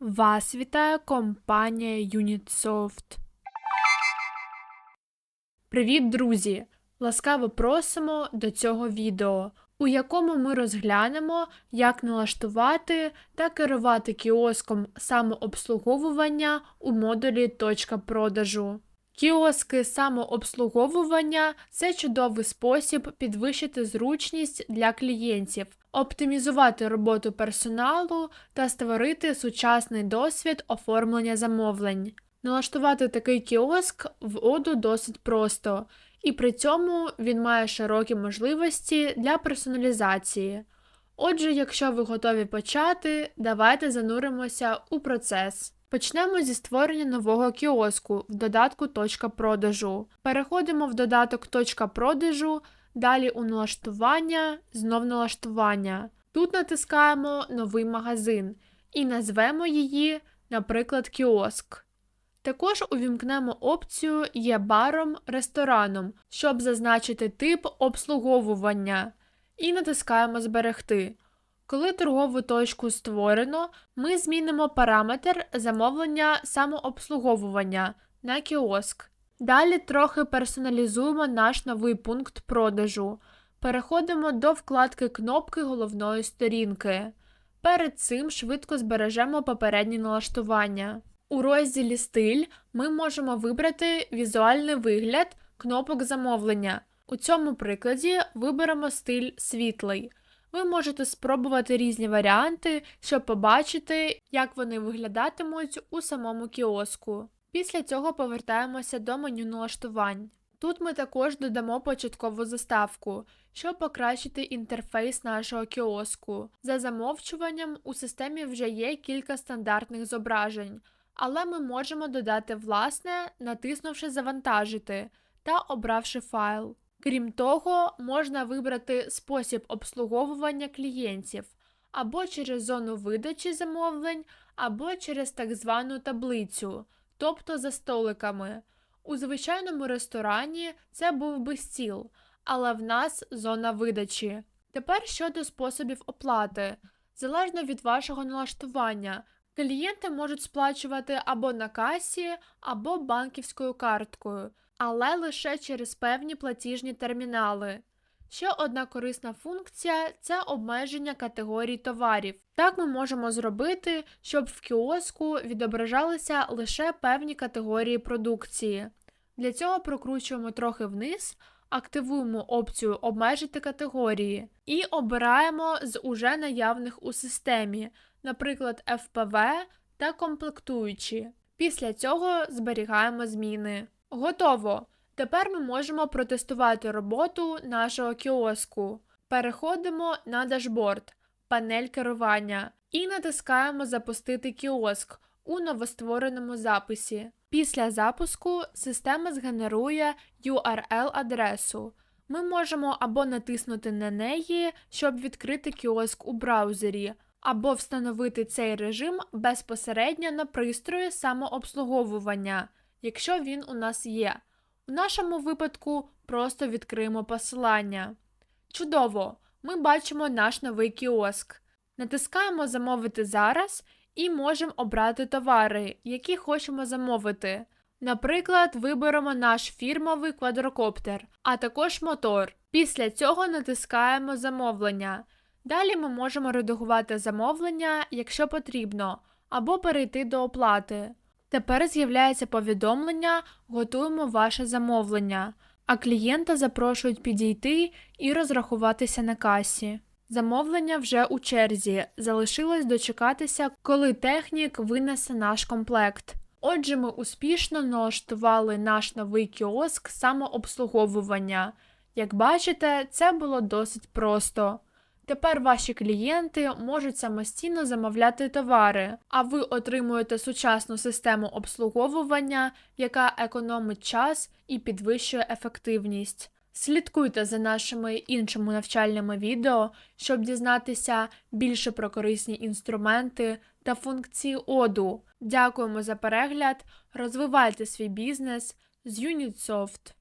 Вас вітає компанія Unitsoft. Привіт, друзі! Ласкаво просимо до цього відео, у якому ми розглянемо, як налаштувати та керувати кіоском самообслуговування у модулі точка продажу. Кіоски самообслуговування це чудовий спосіб підвищити зручність для клієнтів, оптимізувати роботу персоналу та створити сучасний досвід оформлення замовлень. Налаштувати такий кіоск в Оду досить просто, і при цьому він має широкі можливості для персоналізації. Отже, якщо ви готові почати, давайте зануримося у процес. Почнемо зі створення нового кіоску в додатку точка продажу. Переходимо в додаток точка продажу, далі у налаштування, знов налаштування. Тут натискаємо Новий магазин і назвемо її, наприклад, кіоск. Також увімкнемо опцію Є баром рестораном, щоб зазначити тип обслуговування, і натискаємо Зберегти. Коли торгову точку створено, ми змінимо параметр замовлення самообслуговування на кіоск. Далі трохи персоналізуємо наш новий пункт продажу. Переходимо до вкладки кнопки головної сторінки. Перед цим швидко збережемо попередні налаштування. У розділі Стиль ми можемо вибрати візуальний вигляд кнопок замовлення. У цьому прикладі виберемо стиль світлий. Ви можете спробувати різні варіанти, щоб побачити, як вони виглядатимуть у самому кіоску. Після цього повертаємося до меню налаштувань. Тут ми також додамо початкову заставку, щоб покращити інтерфейс нашого кіоску. За замовчуванням у системі вже є кілька стандартних зображень, але ми можемо додати власне, натиснувши Завантажити та обравши файл. Крім того, можна вибрати спосіб обслуговування клієнтів або через зону видачі замовлень, або через так звану таблицю, тобто за столиками. У звичайному ресторані це був би стіл, але в нас зона видачі. Тепер щодо способів оплати, залежно від вашого налаштування, клієнти можуть сплачувати або на касі, або банківською карткою але лише через певні платіжні термінали. Ще одна корисна функція це обмеження категорій товарів. Так ми можемо зробити, щоб в кіоску відображалися лише певні категорії продукції. Для цього прокручуємо трохи вниз, активуємо опцію Обмежити категорії і обираємо з уже наявних у системі, наприклад, FPV та комплектуючі. Після цього зберігаємо зміни. Готово! Тепер ми можемо протестувати роботу нашого кіоску. Переходимо на дашборд, панель керування і натискаємо Запустити кіоск у новоствореному записі. Після запуску система згенерує URL-адресу. Ми можемо або натиснути на неї, щоб відкрити кіоск у браузері, або встановити цей режим безпосередньо на пристрої самообслуговування якщо він у нас є. У нашому випадку просто відкриємо посилання. Чудово! Ми бачимо наш новий кіоск. Натискаємо Замовити зараз і можемо обрати товари, які хочемо замовити. Наприклад, виберемо наш фірмовий квадрокоптер, а також мотор. Після цього натискаємо Замовлення. Далі ми можемо редагувати замовлення, якщо потрібно, або перейти до оплати. Тепер з'являється повідомлення Готуємо ваше замовлення, а клієнта запрошують підійти і розрахуватися на касі. Замовлення вже у черзі, залишилось дочекатися, коли технік винесе наш комплект. Отже, ми успішно налаштували наш новий кіоск самообслуговування. Як бачите, це було досить просто. Тепер ваші клієнти можуть самостійно замовляти товари, а ви отримуєте сучасну систему обслуговування, яка економить час і підвищує ефективність. Слідкуйте за нашими іншими навчальними відео, щоб дізнатися більше про корисні інструменти та функції оду. Дякуємо за перегляд! Розвивайте свій бізнес з Unitsoft!